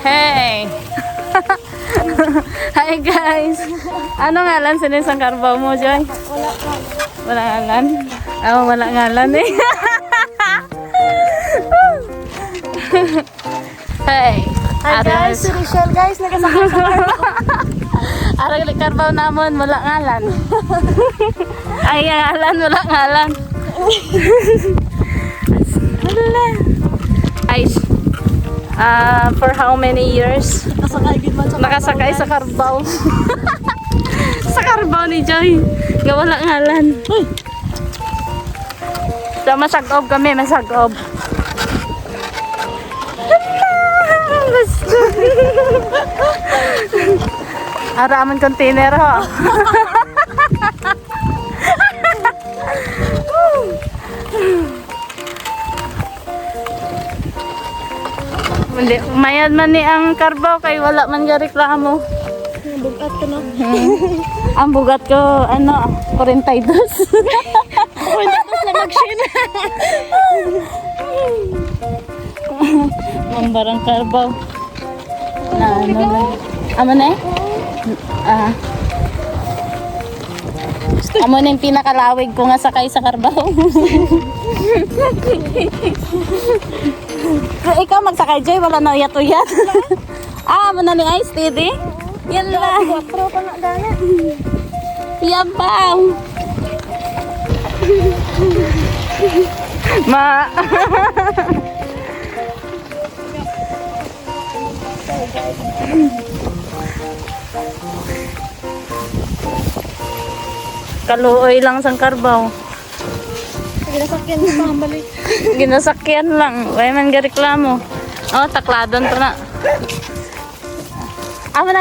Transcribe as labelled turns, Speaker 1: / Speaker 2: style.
Speaker 1: Hey! Hi guys! Ano ngalan sinisang karbaw mo, Joy?
Speaker 2: Wala pa.
Speaker 1: Wala ngalan? Oo, wala ngalan eh. hey!
Speaker 2: Hi guys, si Rachel guys, nagasakay sa
Speaker 1: Arang ni karbaw namon, wala ngalan. Ay, ngalan, wala ngalan. Ah, for how many years?
Speaker 2: Nakasakay sa
Speaker 1: Nakasakay sa karbaw. sa karbaw ni Joy. Nga wala ngalan. So, masagob kami, masagob. Araman container ho. Hindi, mayad man ni ang karbaw kay wala man ga reklamo.
Speaker 2: Bugat ko no.
Speaker 1: Ang bugat ko, ano, 42.
Speaker 2: Tapos na mag-share.
Speaker 1: Ang barang karbaw. Na ano na. Amo na eh? Ah. Amo na yung pinakalawig ko nga sakay sa karbaw. Ikaw magsakay, Jay, wala na uyat-uyat. ah, na ni Ice Steady? Yan lang.
Speaker 2: Pro pa na gana.
Speaker 1: Yabaw. Ma. Kaluoy lang sang karbaw.
Speaker 2: Ginasakyan na pambalik.
Speaker 1: Ginasakyan lang. Way man gareklamo. Oh, takladon to na. Amo na